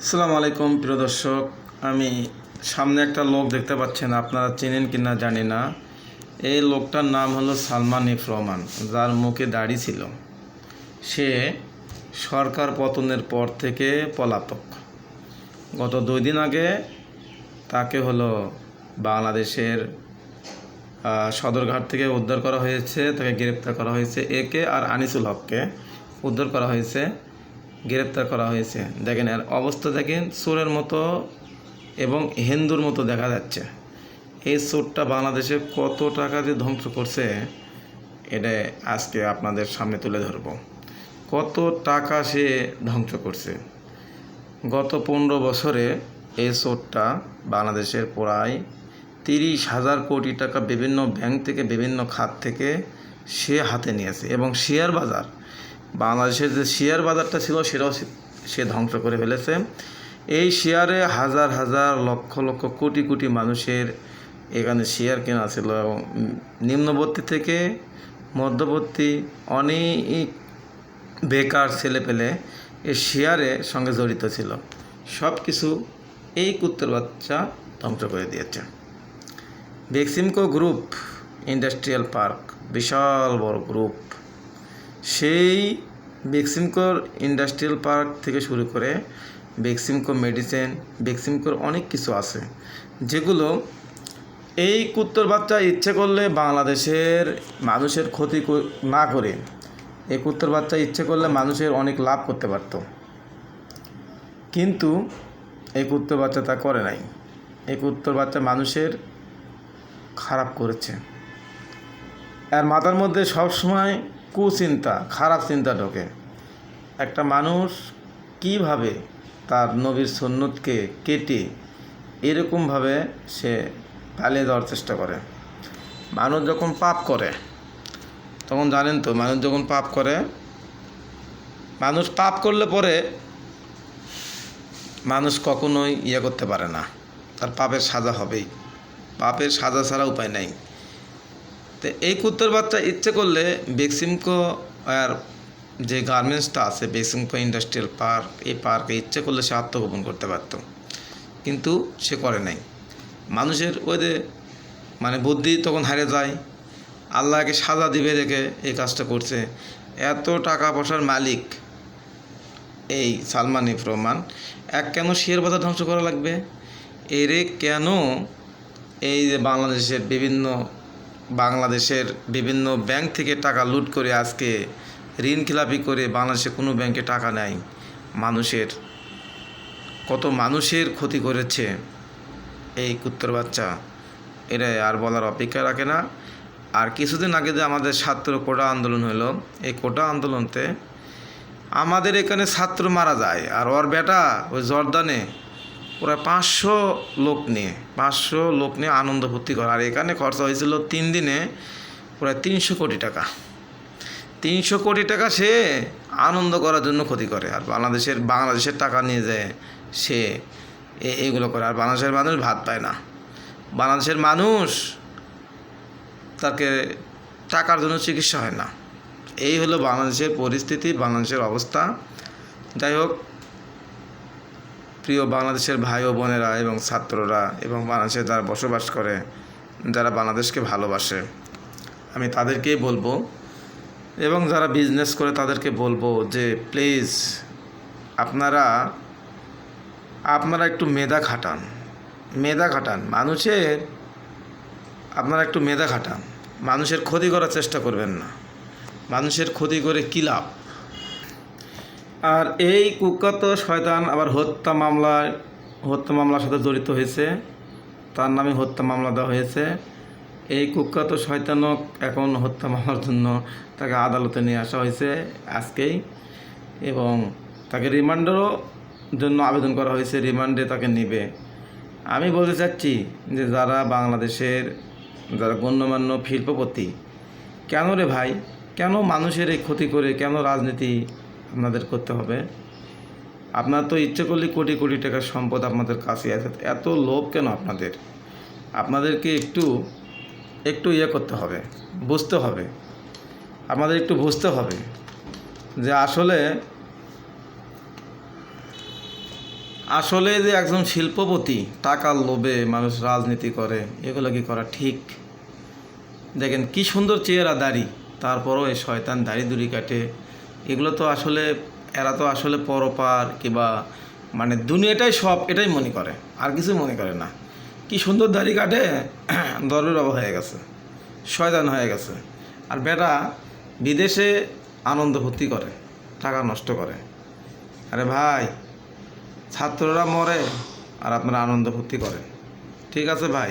আসসালামু আলাইকুম, প্রিয় দর্শক। আমি সামনে একটা লোক দেখতে পাচ্ছেন, আপনারা চেনেন কি না জানি না। এই লোকটার নাম হলো সালমান এফ রহমান, যার মুখে দাড়ি ছিল। সে সরকার পতনের পর থেকে পলাতক। গত দুই দিন আগে তাকে হলো বাংলাদেশের সদরঘাট থেকে উদ্ধার করা হয়েছে, তাকে গ্রেপ্তার করা হয়েছে একে আর আনিসুল হককে উদ্ধার করা হয়েছে। গ্রেপ্তার করা হয়েছে। দেখেন, এর অবস্থা দেখেন, সুরের মতো এবং হিন্দুর মতো দেখা যাচ্ছে। এই চোরটা বাংলাদেশে কত টাকা দিয়ে ধ্বংস করছে, এটা আজকে আপনাদের সামনে তুলে ধরব। কত টাকা সে ধ্বংস করছে। গত পনেরো বছরে এই চোরটা বাংলাদেশের প্রায় তিরিশ হাজার কোটি টাকা বিভিন্ন ব্যাংক থেকে, বিভিন্ন খাত থেকে সে হাতে নিয়েছে এবং শেয়ার বাজার বাংলাদেশের যে শেয়ার বাজারটা ছিল, সেটাও সে- ধ্বংস করে ফেলেছে। এই শেয়ারে হাজার হাজার লক্ষ লক্ষ কোটি কোটি মানুষের এখানে শেয়ার কেনা ছিল এবং নিম্নবর্তী থেকে মধ্যবর্তী অনেক বেকার ছেলে পেলে এই শেয়ারের সঙ্গে জড়িত ছিল। সব কিছু এই কুত্তর বাচ্চা ধ্বংস করে দিয়েছে। বেক্সিমকো গ্রুপ ইন্ডাস্ট্রিয়াল পার্ক, বিশাল বড় গ্রুপ। সেই বেক্সিমকোর ইন্ডাস্ট্রিয়াল পার্ক থেকে শুরু করে বেক্সিমকো মেডিসিন, বেক্সিমকোর অনেক কিছু আছে, যেগুলো এই কুত্তর বাচ্চা ইচ্ছে করলে বাংলাদেশের মানুষের ক্ষতি না করে, এই কুত্তর বাচ্চা ইচ্ছে করলে মানুষের অনেক লাভ করতে পারত। কিন্তু এই কুত্তর বাচ্চা তা করে নাই। এই কুত্তর বাচ্চা মানুষের খারাপ করেছে। আর মাথার মধ্যে সবসময় কুচিন্তা, খারাপ চিন্তা ঢোকে। একটা মানুষ কীভাবে তার নবীর সন্ন্যতকে কেটে এরকমভাবে সে পালিয়ে দেওয়ার চেষ্টা করে? মানুষ যখন পাপ করে, তখন জানেন তো, মানুষ যখন পাপ করে, মানুষ পাপ করলে পরে মানুষ কখনোই ইয়ে করতে পারে না। তার পাপের সাজা হবেই। পাপের সাজা ছাড়া উপায় নাই। তো এই কুত্তর বাচ্চা ইচ্ছে করলে বেক্সিমকো আর যে গার্মেন্টসটা আছে, বেক্সিমকো ইন্ডাস্ট্রিয়াল পার্ক, এই পার্কে ইচ্ছে করলে সে আত্মগোপন করতে পারত। কিন্তু সে করে নাই। মানুষের ওই যে মানে বুদ্ধি তখন হারে যায়। আল্লাহকে সাজা দিবে দেখে এই কাজটা করছে। এত টাকা পয়সার মালিক এই সালমান ইফ রহমান। এক কেন শেয়ার বাজার ধ্বংস করা লাগবে? এরে কেন এই যে বাংলাদেশের বিভিন্ন বাংলাদেশের বিভিন্ন ব্যাংক থেকে টাকা লুট করে আজকে ঋণ খেলাপি করে বাংলাদেশে কোনো ব্যাংকে টাকা নেয় মানুষের, কত মানুষের ক্ষতি করেছে এই কুত্তর বাচ্চা। এটা আর বলার অপেক্ষা রাখে না। আর কিছুদিন আগে যে আমাদের ছাত্র কোটা আন্দোলন হলো, এই কোটা আন্দোলনতে আমাদের এখানে ছাত্র মারা যায়। আর ওর বেটা ওই জর্দানে প্রায় পাঁচশো লোক নিয়ে, পাঁচশো লোক নিয়ে আনন্দ ভর্তি করে। আর এখানে খরচা হয়েছিল তিন দিনে প্রায় তিনশো কোটি টাকা। তিনশো কোটি টাকা সে আনন্দ করার জন্য ক্ষতি করে। আর বাংলাদেশের বাংলাদেশের টাকা নিয়ে যায় সে এগুলো করে। আর বাংলাদেশের মানুষ ভাত পায় না। বাংলাদেশের মানুষ তাকে টাকার জন্য চিকিৎসা হয় না। এই হলো বাংলাদেশের পরিস্থিতি, বাংলাদেশের অবস্থা। যাই হোক প্রিয় বাংলাদেশের ভাই ও বোনেরা এবং ছাত্ররা এবং বাংলাদেশে যারা বসবাস করে, যারা বাংলাদেশকে ভালোবাসে, আমি তাদেরকেই বলব। এবং যারা বিজনেস করে তাদেরকে বলব যে প্লিজ আপনারা আপনারা একটু মেধা খাটান মেধা খাটান। মানুষের, আপনারা একটু মেধা খাটান। মানুষের ক্ষতি করার চেষ্টা করবেন না। মানুষের ক্ষতি করে কী লাভ? আর এই কুখ্যাত শয়তান আবার হত্যা মামলায়, হত্যা মামলার সাথে জড়িত হয়েছে। তার নামে হত্যা মামলা দেওয়া হয়েছে। এই কুখ্যাত শয়তানক এখন হত্যা মামলার জন্য তাকে আদালতে নিয়ে আসা হয়েছে আজকেই এবং তাকে রিমান্ডেরও জন্য আবেদন করা হয়েছে, রিমান্ডে তাকে নেবে। আমি বলতে চাচ্ছি যে যারা বাংলাদেশের, যারা গণ্যমান্য শিল্পপতি, কেন রে ভাই? কেন মানুষের এই ক্ষতি করে? কেন রাজনীতি আপনাদের করতে হবে। আপনার তো ইচ্ছে করলে কোটি কোটি টাকার সম্পদ আপনাদের কাছে আছে। এত লোভ কেন আপনাদের? আপনাদেরকে একটু একটু ইয়ে করতে হবে, বুঝতে হবে। আমাদের একটু বুঝতে হবে যে আসলে আসলে যে একজন শিল্পপতি টাকার লোভে মানুষ রাজনীতি করে, এগুলো কি করা ঠিক? দেখেন কি সুন্দর চেহারা দাড়ি, তারপরও এই শয়তান দাড়ি দুড়ি কাটে এগুলো তো আসলে, এরা তো আসলে পরপার কিংবা মানে দুনিয়াটাই সব এটাই মনে করে, আর কিছু মনে করে না। কি সুন্দর দাড়ি কাটে দরের অভাব হয়ে গেছে, শয়তান হয়ে গেছে। আর বেটা বিদেশে আনন্দ ভর্তি করে, টাকা নষ্ট করে। আরে ভাই, ছাত্ররা মরে আর আপনারা আনন্দ ভর্তি করেন। ঠিক আছে ভাই?